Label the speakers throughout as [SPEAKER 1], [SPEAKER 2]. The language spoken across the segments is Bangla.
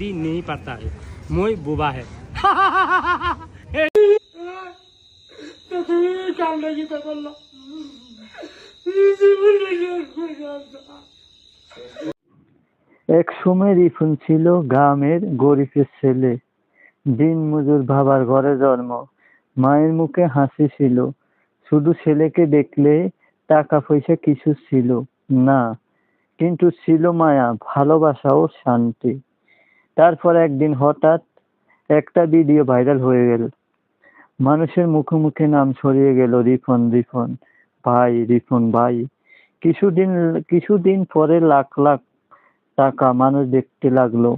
[SPEAKER 1] हिंदी नहीं पढ़ता है मोई बुबा है
[SPEAKER 2] এক সময় রিফুন ছিল গ্রামের গরিবের ছেলে দিন মজুর বাবার ঘরে জন্ম মায়ের মুখে হাসি ছিল শুধু ছেলেকে দেখলে টাকা পয়সা কিছু ছিল না কিন্তু ছিল মায়া ভালোবাসা ও শান্তি তারপর একদিন হঠাৎ একটা ভিডিও ভাইরাল হয়ে গেল। মানুষের মুখে মুখে নাম ছড়িয়ে গেল রিফন রিফন ভাই রিফন ভাই। কিছুদিন কিছুদিন পরে লাখ লাখ টাকা মানুষ দেখতে লাগল।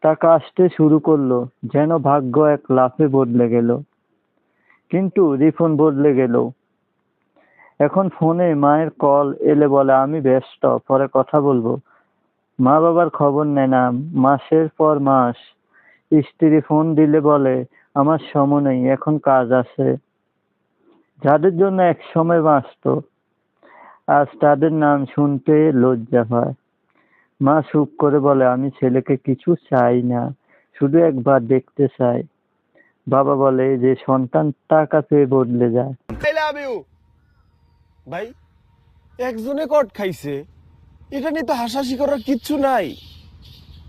[SPEAKER 2] টাকা আসতে শুরু করল, যেন ভাগ্য এক লাফে বদলে গেল। কিন্তু রিফন বদলে গেল। এখন ফোনে মায়ের কল এলে বলে, আমি ব্যস্ত, পরে কথা বলব। মা বাবার খবর নেয় না, মাসের পর মাস। স্ত্রী ফোন দিলে বলে, আমার সময় নেই, এখন কাজ আছে। যাদের জন্য এক সময় বাঁচত, আজ তাদের নাম শুনতে লজ্জা হয় মা চুপ করে বলে, আমি ছেলেকে কিছু চাই না, শুধু একবার দেখতে চাই। বাবা বলে, যে সন্তান টাকা পেয়ে বদলে যায়।
[SPEAKER 3] ভাই, একজনে কট খাইছে। এটা নিয়ে তো হাসাহাসি করার কিচ্ছু নাই।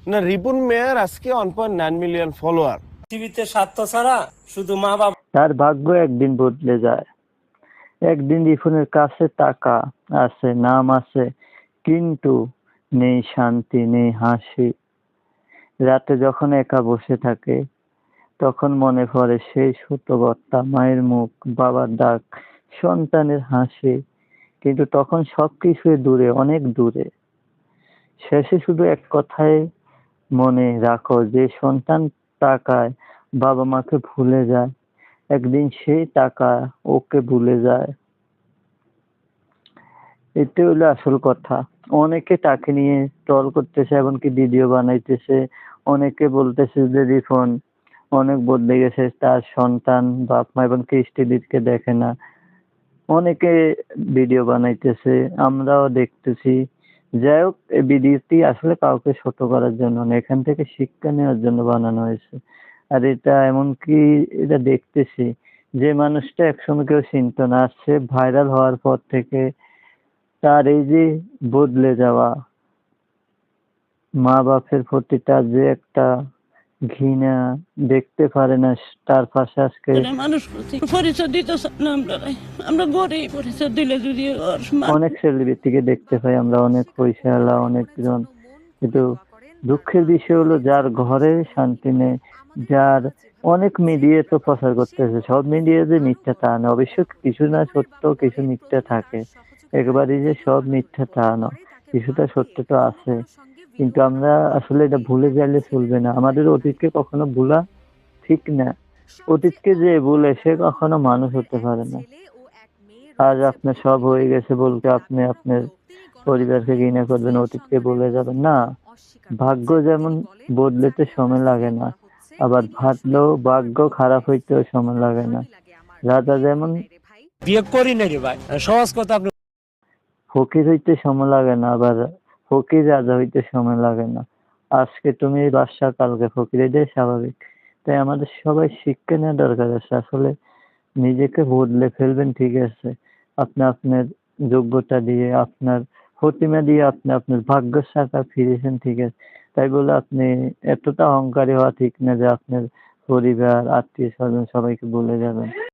[SPEAKER 3] না রিপুন মেয়ার আজকে one point nine million follower
[SPEAKER 1] পৃথিবীতে স্বার্থ ছাড়া শুধু মা বাবা
[SPEAKER 2] তার ভাগ্য একদিন বদলে যায়। একদিন রিফুনের কাছে টাকা আছে নাম আছে কিন্তু নেই শান্তি নেই হাসি। রাতে যখন একা বসে থাকে তখন মনে পড়ে সেই ছোট বর্তা মায়ের মুখ বাবার ডাক সন্তানের হাসি। কিন্তু তখন সবকিছুই দূরে, অনেক দূরে। শেষে শুধু এক কথাই মনে রাখো যে, সন্তান টাকায় বাবা মাকে ভুলে যায়। একদিন সেই টাকা ওকে ভুলে যায়। এটা হলো আসল কথা। অনেকে তাকে নিয়ে ট্রল করতেছে, এমনকি ভিডিও বানাইতেছে। অনেকে বলতেছে যে রিফন অনেক বদলে গেছে, তার সন্তান, বাপ মা এবং স্ত্রীকে দেখে না। অনেকে ভিডিও বানাইতেছে, আমরাও দেখতেছি। যাই হোক এই ভিডিওটি আসলে কাউকে ছোট করার জন্য না, এখান থেকে শিক্ষা নেওয়ার জন্য বানানো হয়েছে। আর এটা এমনকি এটা দেখতেছি যে মানুষটা একসময় কেউ চিনত না আসছে ভাইরাল হওয়ার পর থেকে তার এই যে বদলে যাওয়া মা বাপের প্রতি তার যে একটা ঘৃণা দেখতে পারে না তার পাশে আজকে
[SPEAKER 4] মানুষ পরিচয় দিতে আমরা আমরা গরিব পরিচয় দিলে যদি
[SPEAKER 2] অনেক সেলিব্রিটিকে দেখতে পাই আমরা অনেক পয়সাওয়ালা অনেকজন কিন্তু দুঃখের বিষয় হলো যার ঘরে শান্তি নেই যার অনেক মিডিয়া তো প্রচার করতেছে সব মিডিয়া যে মিথ্যা তা না। অবশ্য কিছু না সত্য কিছু মিথ্যা থাকে। একেবারেই যে সব মিথ্যা তা না। কিছুটা সত্য তো আছে। কিন্তু আমরা আসলে এটা ভুলে গেলে চলবে না। আমাদের অতীতকে কখনো ভুলা ঠিক না। অতীতকে যে ভুলে সে কখনো মানুষ হতে পারে না। আজ আপনার সব হয়ে গেছে বলতে আপনি আপনার পরিবারকে ঘৃণা করবেন অতীতকে বলে যাবেন। না ভাগ্য যেমন বদলেতে সময় লাগে না আবার ভাবলেও ভাগ্য খারাপ হইতেও সময় লাগে না। রাজা যেমন
[SPEAKER 1] বিয়ে করি না রে ভাই। সহজ কথা আপনি
[SPEAKER 2] ফকির হইতে সময় লাগে না আবার ফকির রাজা হইতে সময় লাগে না। আজকে তুমি বাদশা কালকে ফকির, এটাই স্বাভাবিক। তাই আমাদের সবাই শিক্ষা নেওয়া দরকার আছে। আসলে নিজেকে বদলে ফেলবেন, ঠিক আছে। আপনি আপনার যোগ্যতা দিয়ে, আপনার প্রতিমা দিয়ে আপনি আপনার ভাগ্য শাখা ফিরেছেন, ঠিক আছে। তাই বলে আপনি এতটা অহংকারী হওয়া ঠিক না যে আপনার পরিবার আত্মীয় স্বজন সবাইকে বলে যাবেন।